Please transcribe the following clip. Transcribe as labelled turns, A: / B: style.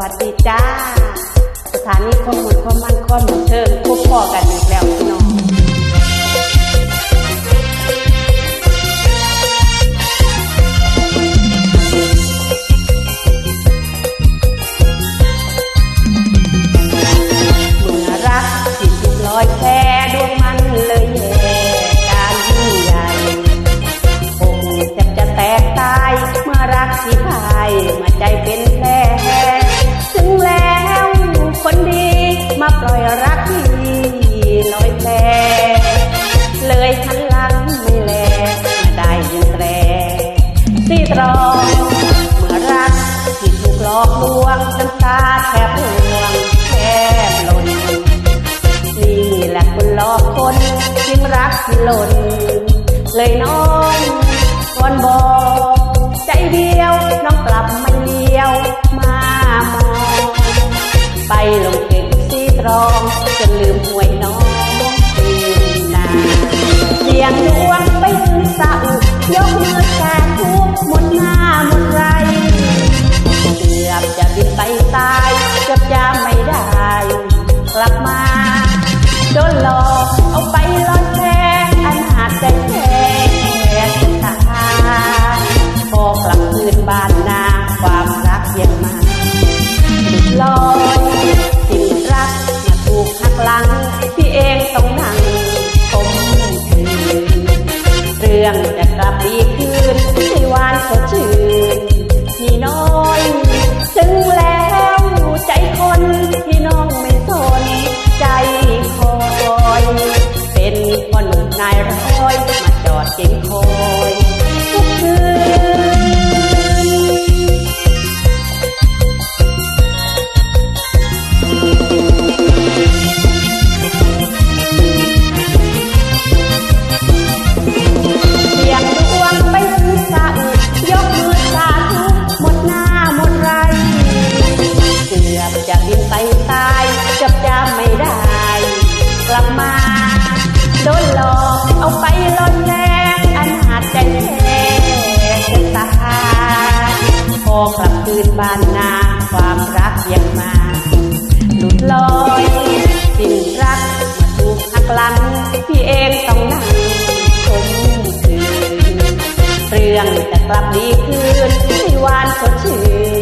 A: วัสดีจ้า สถานีข้อมูลความมั่นข้อมูลเชิงพบพ่อกันอีก หลอกคนจึงรักหล่น เลยน้องก่อนบอกใจเดียวน้องกลับไม่เลี้ยวมามองไปลงเก็บซีตรองจนลืมหวยน้องคืนนาเสียงดวงไปถึงเสายกมือแท คืนาความรักยังมาหลุดลอยสิ่งรักมาถูกหักหลังพี่เองต้องนั่งคมคืนเรื่องจะกลับดีคืนให้หวานสดชื่นนี่น้อยถึงแล้วใจคนที่น้องไม่สนใจคอย เป็นพ่อหนุ่มนายร้อย โดนหลอกเอาไปลอนแรงอนาจใจแท้จะตายพอกลับคืนบ้านนาความรักยังมา หลุดลอยสิ้นรักมาถูกหักหลังพี่เองต้องนั่งคมคืนเรื่องจะกลับดีคืนให้หวานสดชื่น